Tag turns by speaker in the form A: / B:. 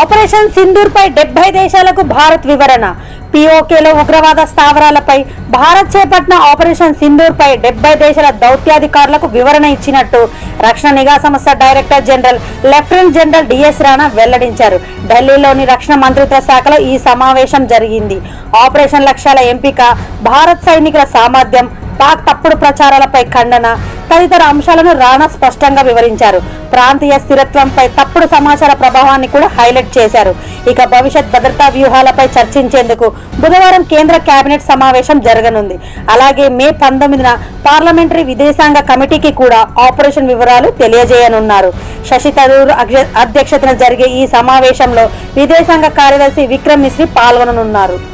A: Operation సింధూర్పై డెబ్బై దేశాలకు భారత్ వివరణ. పిఓకేలో ఉగ్రవాద స్థావరాలపై భారత్ చేపట్టిన ఆపరేషన్ సింధూర్పై డెబ్బై దేశాల దౌత్యాధికారులకు వివరణ ఇచ్చినట్టు రక్షణ నిఘా సంస్థ director general lieutenant general D S Rana వెల్లడించారు. ఢిల్లీలోని రక్షణ మంత్రిత్వ శాఖలో ఈ సమావేశం జరిగింది. ఆపరేషన్ లక్ష్యాల ఎంపిక భారత్ సైనికుల సామర్థ్యం పాక్ తప్పుడు ప్రచారాలపై ఖండన తదితర అంశాలను రాణా స్పష్టంగా వివరించారు. ప్రాంతీయ స్థిరత్వంపై తప్పుడు సమాచార ప్రభావాన్ని కూడా హైలైట్ చేశారు. ఇక భవిష్యత్ భద్రతా వ్యూహాలపై చర్చించేందుకు బుధవారం కేంద్ర కేబినెట్ సమావేశం జరగనుంది. అలాగే మే పంతొమ్మిదిన పార్లమెంటరీ విదేశాంగ కమిటీకి కూడా ఆపరేషన్ వివరాలు తెలియజేయనున్నారు. శశి తరూర్ అధ్య- అధ్యక్షతన జరిగే ఈ సమావేశంలో విదేశాంగ కార్యదర్శి విక్రమ్ మిశ్రీ పాల్గొననున్నారు.